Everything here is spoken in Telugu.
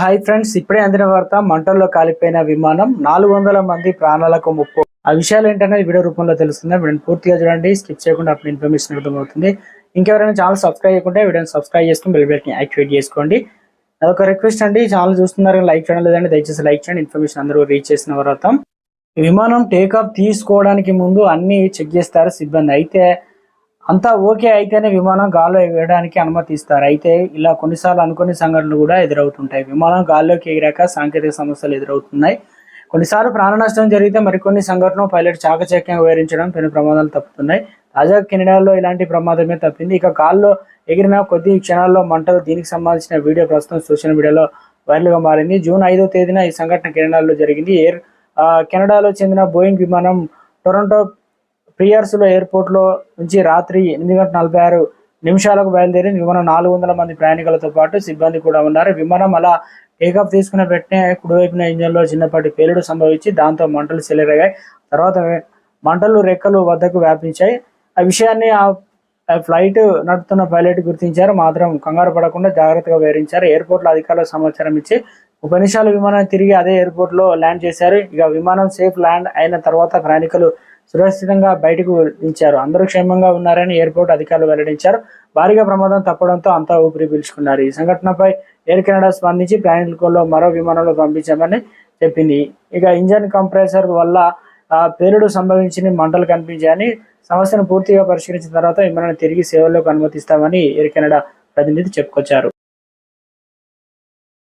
హాయ్ ఫ్రెండ్స్ ఇప్పుడే అందిన వార్త మంటల్లో కాలిపోయిన విమానం నాలుగు వందల మంది ప్రాణాలకు ముప్పు. ఆ విషయాలు ఏంటనే వీడియో రూపంలో తెలుస్తుంది వీడియోని పూర్తిగా చూడండి. స్కిప్ చేయకుండా అప్పుడు ఇన్ఫర్మేషన్ అర్థమవుతుంది ఇంకెవరైనా ఛానల్ సబ్స్క్రైబ్ చేయకుంటే వీడియోని సబ్స్క్రైబ్ చేసుకుని బెల్ బెల్ట్ని యాక్టివేట్ చేసుకోండి. అదొక రిక్వెస్ట్ అండి. ఛానల్ చూస్తున్నారు లైక్ చేయడం లేదండి దయచేసి లైక్ చేయండి. ఇన్ఫర్మేషన్ అందరూ రీచ్ చేసిన తర్వాత ఈ విమానం టేకాఫ్ తీసుకోవడానికి ముందు అన్ని చెక్ చేస్తారు సిబ్బంది? అయితే అంతా ఓకే అయితేనే విమానం గాల్లో ఎగరడానికి అనుమతి ఇస్తారు. అయితే ఇలా కొన్నిసార్లు అనుకునే సంఘటనలు కూడా ఎదురవుతుంటాయి. విమానం గాల్లోకి ఎగిరాక సాంకేతిక సమస్యలు ఎదురవుతున్నాయి. కొన్నిసార్లు ప్రాణ నష్టం జరిగితే మరికొన్ని సంఘటనలు పైలట్ చాకచక్యంగా వివరించడం పెను ప్రమాదాలు తప్పుతున్నాయి. తాజా కెనడాలో ఇలాంటి ప్రమాదమే తప్పింది. ఇక గాల్లో ఎగిరిన కొద్ది క్షణాల్లో మంటలు దీనికి సంబంధించిన వీడియో ప్రస్తుతం సోషల్ మీడియాలో వైరల్గా మారింది. జూన్ ఐదో తేదీన ఈ సంఘటన కెనడాలో జరిగింది. ఎయిర్ కెనడాలో చెందిన బోయింగ్ విమానం టొరంటో ప్రియర్స్లో ఎయిర్పోర్ట్లో నుంచి రాత్రి ఎనిమిది గంటల నలభై ఆరు నిమిషాలకు బయలుదేరింది విమానం నాలుగు వందల మంది ప్రయాణికులతో పాటు సిబ్బంది కూడా ఉన్నారు. విమానం అలా టేకాఫ్ తీసుకున్న వెంటనే కుడివైపున ఇంజన్లో చిన్నపాటి పేలుడు సంభవించి దాంతో మంటలు చెలరేగాయి. తర్వాత మంటలు రెక్కలు వద్దకు వ్యాపించాయి. ఆ విషయాన్ని ఆ ఫ్లైట్ నడుపుతున్న పైలట్ గుర్తించారు. మాత్రం కంగారు పడకుండా జాగ్రత్తగా వివరించారు. ఎయిర్పోర్ట్లో అధికారులకు సమాచారం ఇచ్చి ముప్పై నిమిషాలు విమానం తిరిగి అదే ఎయిర్పోర్ట్లో ల్యాండ్ చేశారు. ఇక విమానం సేఫ్ ల్యాండ్ అయిన తర్వాత ప్రయాణికులు సురక్షితంగా బయటకు దించారు. అందరూ క్షేమంగా ఉన్నారని ఎయిర్పోర్ట్ అధికారులు వెల్లడించారు. భారీగా ప్రమాదం తప్పడంతో అంతా ఊపిరి పీల్చుకున్నారు. ఈ సంఘటనపై ఎయిర్ కెనడా స్పందించి ప్రయాణికుల్లో మరో విమానంలో పంపించామని చెప్పింది. ఇక ఇంజన్ కంప్రెసర్ వల్ల ఆ పేలుడు సంభవించిన మంటలు కనిపించాయని సమస్యను పూర్తిగా పరిష్కరించిన తర్వాత విమానాన్ని తిరిగి సేవల్లోకి అనుమతిస్తామని ఎయిర్ కెనడా ప్రతినిధి చెప్పుకొచ్చారు.